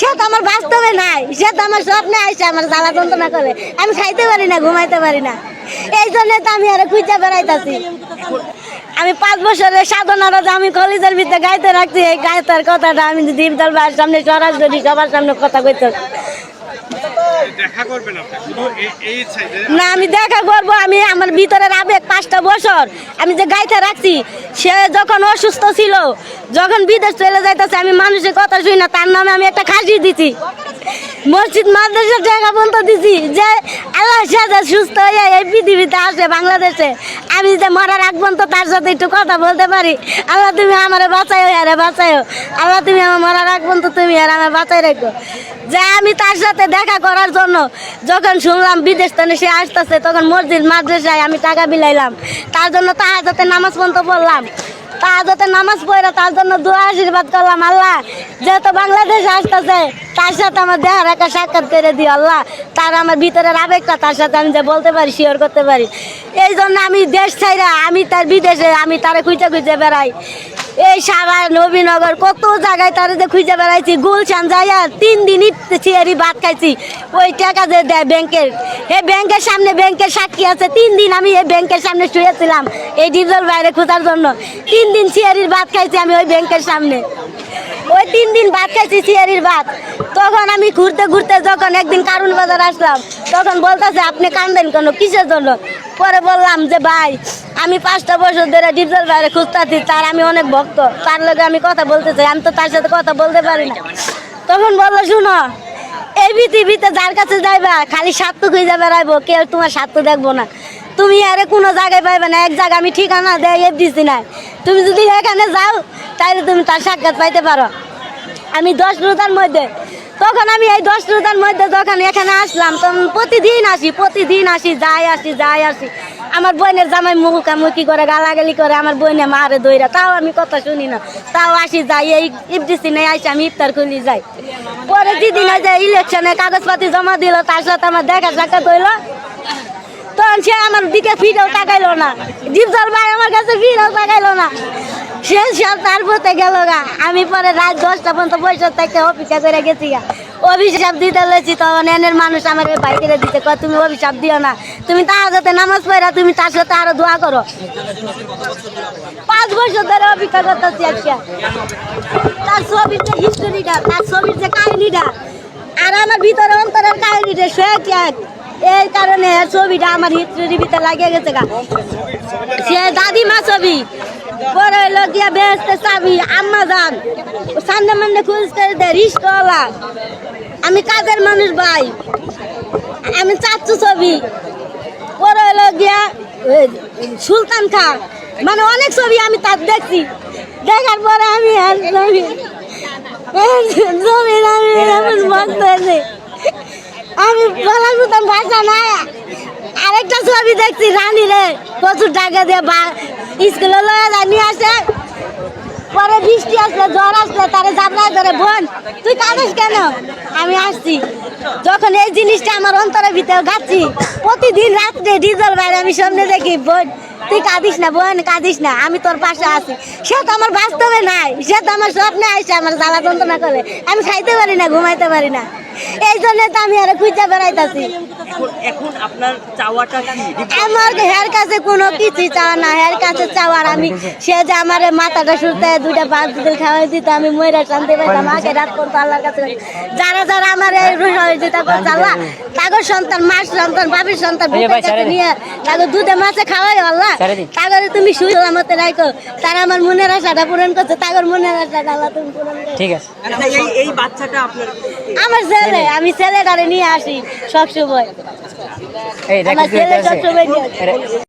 সে তো আমার বাস্তবে নাই। সে তো আমার স্বপ্নে আসছে আমার জ্বালা যন্ত্রণা করে। আমি খাইতে পারি না, ঘুমাইতে পারি না। এই জন্য তো আমি আরও খুঁজে বেড়াইতেছি। আমি পাঁচ বছরের সাধনারা আমি কলেজের ভিতরে গাইতে রাখছি, এই গাইতার কথাটা আমি দীপদল ভাইয়ের সামনে সরাসরি সবার সামনে কথা কইতে। না, আমি দেখা করব, আমি আমার ভিতরের আবেগ পাঁচটা বছর আমি যে গাইতে রাখছি, সে যখন অসুস্থ ছিল, যখন বিদেশ চলে যাইতেছে, আমি মানুষের কথা শুনি না, তার নামে আমি একটা খাসি দিছি। মসজিদ মাদ্রাসা টাকা পর্যন্ত দিছি, যে আল্লাহ সাথে সুস্থ হয়ে এই পৃথিবীতে আসে বাংলাদেশে। আমি যে মরার আগ পর্যন্ত তার সাথে একটু কথা বলতে পারি। আল্লাহ তুমি আমার বাঁচাইও আরে বাঁচাইও আল্লাহ তুমি আমার মরার আগ পর্যন্ত তুমি আর আমার বাঁচাই রেখো। যে আমি তার সাথে দেখা করার জন্য যখন শুনলাম বিদেশ থেকে সে আসতেছে, তখন মসজিদ, মাদ্রাসায় আমি টাকা বিলাইলাম। তার জন্য তাহার যাতে নামাজ পর্যন্ত পড়লাম তার যাতে নামাজ পড়ে তার জন্য দোয়া আশীর্বাদ করলাম, আল্লাহ, যেহেতু বাংলাদেশে আসতেছে, তার সাথে আমার দেহার একটা সাক্ষাৎ করে দিই আল্লাহ। তার আমার ভিতরের আবেগটা তার সাথে আমি যে বলতে পারি শিওর করতে পারি। এই জন্য আমি দেশ ছাইরা, আমি তার বিদেশে, আমি তারে খুঁজে খুঁজে বেড়াই। এই সারা নবীনগর, কত জায়গায় তার যে খুঁজে বেড়াইছি, গুলশান যাইয়া তিন দিন চেয়ারি ভাত খাইছি। ওই টাকা যে দেয় ব্যাংকের। এই ব্যাংকের সামনে ব্যাংকের সাক্ষী আছে। তিন দিন আমি এই ব্যাংকের সামনে শুয়েছিলাম, এই ডিজেল বাইরে খোঁজার জন্য। তিন দিন চেয়ারির ভাত খাইছি আমি ওই ব্যাংকের সামনে। ওই তিন দিন ভাত খাইছি চেয়ারির ভাত তখন আমি ঘুরতে ঘুরতে যখন একদিন কারণ বাজার আসলাম, তখন বলতেছে, আপনি কান্দেন কেন? কিসের জন্য? পরে বললাম যে, ভাই আমি পাঁচটা বছর ধরে ডিপজল বাইরে খুঁজতেছি, তার আমি অনেক ভক্ত। তার লগে আমি কথা বলতে চাই, আমি তো তার সাথে কথা বলতে পারি না। তখন বলল, শুনো, এই পৃথিবীতে যার কাছে যাইবা, খালি স্বার্থ খুঁজে বেড়াইবো, কেউ তোমার স্বার্থ দেখব না। তুমি আরে কোনো জায়গায় পাইবে না, এক জায়গায় আমি ঠিকানা দেয় এফ দিছি না তুমি যদি এখানে যাও তাহলে তুমি তার সাক্ষাৎ পাইতে পারো। আমি দশ রোজার মধ্যে, তখন আমি এই দশ রোজার মধ্যে যখন এখানে আসলাম, তখন প্রতিদিন আসি প্রতিদিন আসি, যাই আসি যাই আসি। আমার বোনের জামাই মুখামুখি করে, গালাগালি করে, আমার বোনে মারে দইরা তাও আমি কথা শুনি না। তাও আসি যাই, এই ইফডিসি নেই আসি আমি ইফতার খুলি যাই। পরে ওই যে ইলেকশনে কাগজপাতি জমা দিল, তার সাথে আমার দেখা সাক্ষাৎ হইল। তখন সে আমার দিকে ফিরেও তাকাইলো না। ডিপজল ভাই আমার কাছে ফিরেও তাকাইলো না। সে সব তার পথে গেল গা। আমি পরে রাত দশটা পর্যন্ত পয়সা থেকে অপেক্ষা করে গেছি গা। অভিশাপ দিতে লেছি তখন এনের মানুষ আমার বাইকে দিতে কয়, তুমি অভিশাপ দিও না। তুমি তার সাথে নামাজ পড়া, তুমি তার সাথে আরও দোয়া করো। পাঁচ বছর ধরে অপেক্ষা করতেছি একটা তার ছবির যে হিস্টোরিটা তার ছবির যে কাহিনীটা, আর আমার ভিতরে অন্তরের কাহিনীটা, সে এক? এই কারণে ছবিটা আমার হিস্টোরির ভিতরে লাগিয়ে গেছে গা। সে দাদিমা ছবি। পরে হইল গিয়া বেহেস্তে চাবি, আম্মা যান। সামনে মান্নে খুঁজতে রিস্কওয়ালা। আমি কাজের মানুষ ভাই। আমি চাচ্ছু ছবি। পরে হইল গিয়া সুলতান খা। মানে অনেক ছবি আমি তার দেখছি। দেখার পরে আমি ছবি ছবি আমি ভক্ত আমি বলার মতন ভাষা নাই। আরেকটা ছবি দেখছি, রানী রে। প্রচুর টাকা দিয়ে স্কুলে লয়ে যায়, নিয়ে আসে। পরে বৃষ্টি আসলে, জ্বর আসলে, তারে জাবড়ায় ধরে, বোন, তুই কাঁদিস কেন? আমি আসছি। যখন এই জিনিসটা আমার অন্তরের ভিতরে গাচ্ছি প্রতিদিন রাত্রে ডিজেল বাইরে, আমি সামনে দেখি, বোন, তুই কাঁদিস না, বোন, কাঁদিস না, আমি তোর পাশে আছি। সে তো আমার বাস্তবে নাই, সে তো আমার স্বপ্নে আসছে আমার জ্বালা যন্ত্রণা করে। আমি খাইতে পারি না, ঘুমাইতে পারি না। এই জন্য তো আমি আরে খুঁজে বেড়াইতাছি। এখন আপনার চাওয়াটা কি? আমার হের কাছে কোনো কিছু চাওয়া না। হের কাছে চাওয়ার আমি সে যে আমার মাথাটা সুরতে দুইটা পাঁচ দিন খাওয়াই দিত আমি ময়রা শান্তি পাইতাম। আগে রাত করতো আল্লাহর কাছে। যারা যারা আমার এই সহযোগিতা করছে আল্লাহ তাগর সন্তান মার সন্তান বাপের সন্তান নিয়ে তাগর দুধে মাছে খাওয়াই আল্লাহ। তাগরে তুমি সুই আমাতে রাখো তারা আমার মনের আশাটা পূরণ করছে। তাগর মনের আশাটা আল্লাহ তুমি পূরণ ঠিক আছে। আচ্ছা, এই এই বাচ্চাটা আপনার আমার ছেলে আমি ছেলেটারে নিয়ে আসি সবসময়। সময় আমার ছেলে সবসময়।